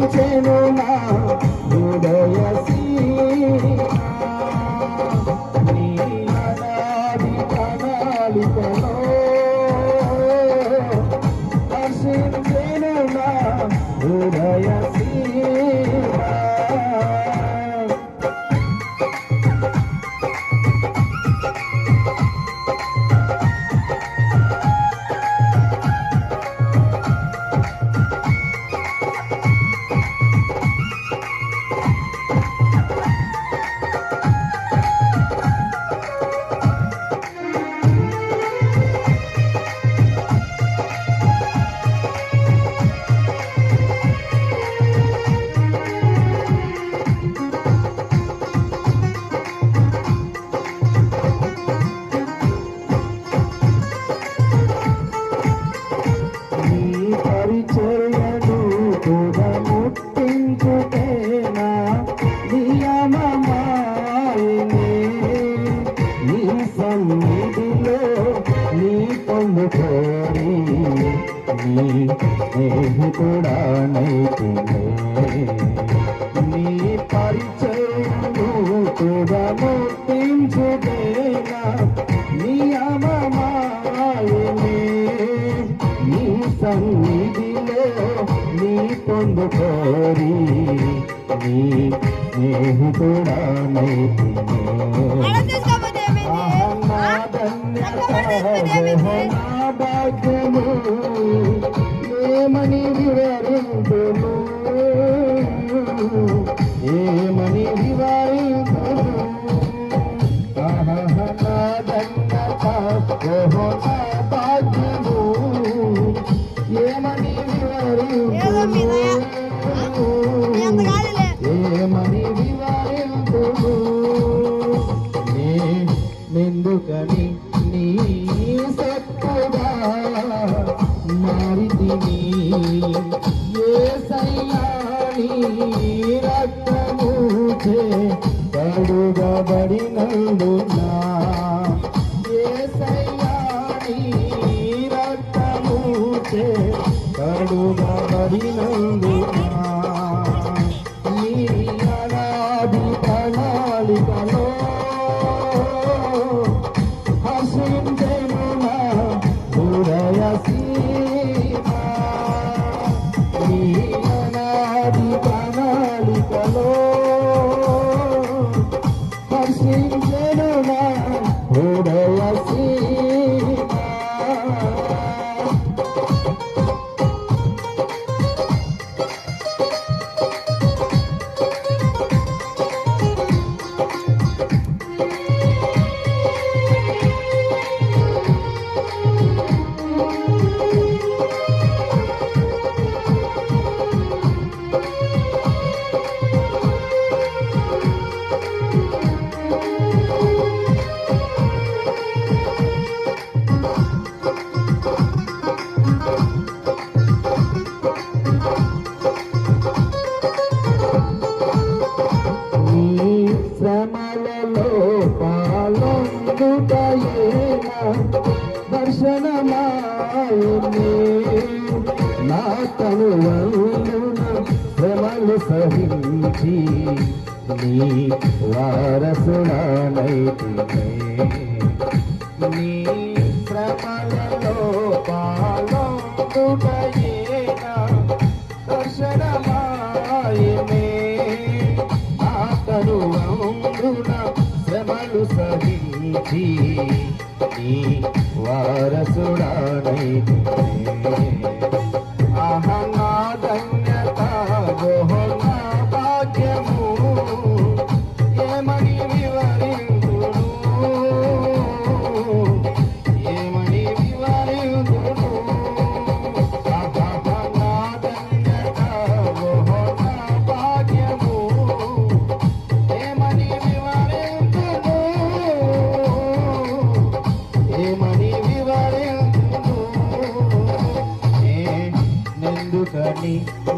హర్షించెను నా హృదయ సీమ నీ అనాది ప్రణాళికలో హర్షించెను నా హృదయ కూడా ముట్టించుటేనా నీ సన్నిధిలో నీ పొందు కోరి నీ నీ స్నేహితుడా రక్తముచే కడుగబడినందునా ఏసయ్యాని రక్తముచే కడుగబడినందునా హర్షించెను నా పాలొందుటయేనా దర్శనమాయనే నా తనువందున శ్రమలు సహించి నీ వారసుడానైతినే నీ శ్రమలలో అనుసరించి నీ వారసుడానై అహం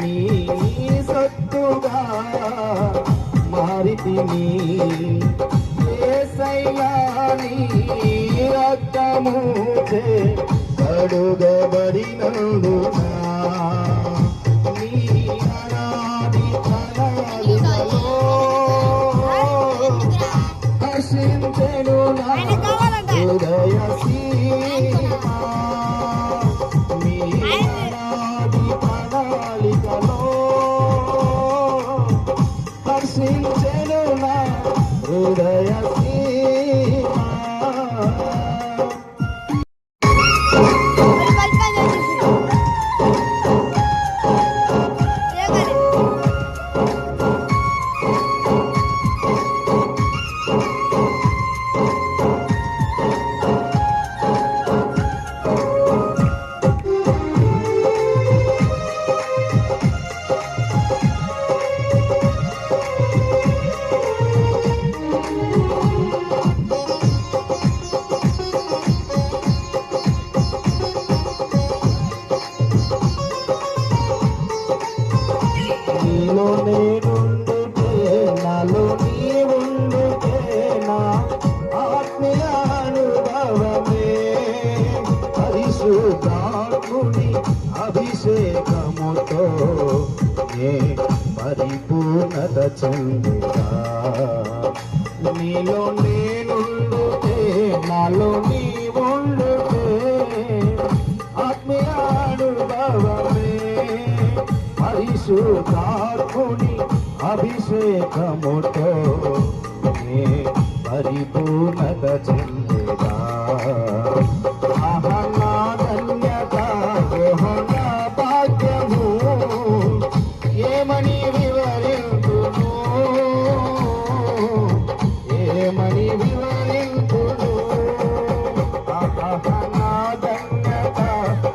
నీ సత్తుగా మారితిని ఏసయ్యాని రక్తము చే కడుగబడినందునా హృదయ సీ పరిశుద్ధాత్ముని అభిషేకముతో నే పరిపూర్ణత చెందుతా. నీలో నేనుండుతే నాలో నీవుండుతే ఆత్మీయ అనుభవమే పరిశుద్ధాత్ముని అభిషేకముతో నే పరిపూర్ణత చెందిదా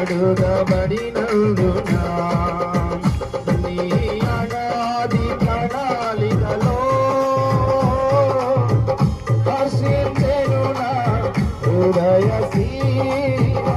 కడుగబడినందునా నీ అనాది ప్రణాళికలో హర్షించెను నా హృదయ సీమా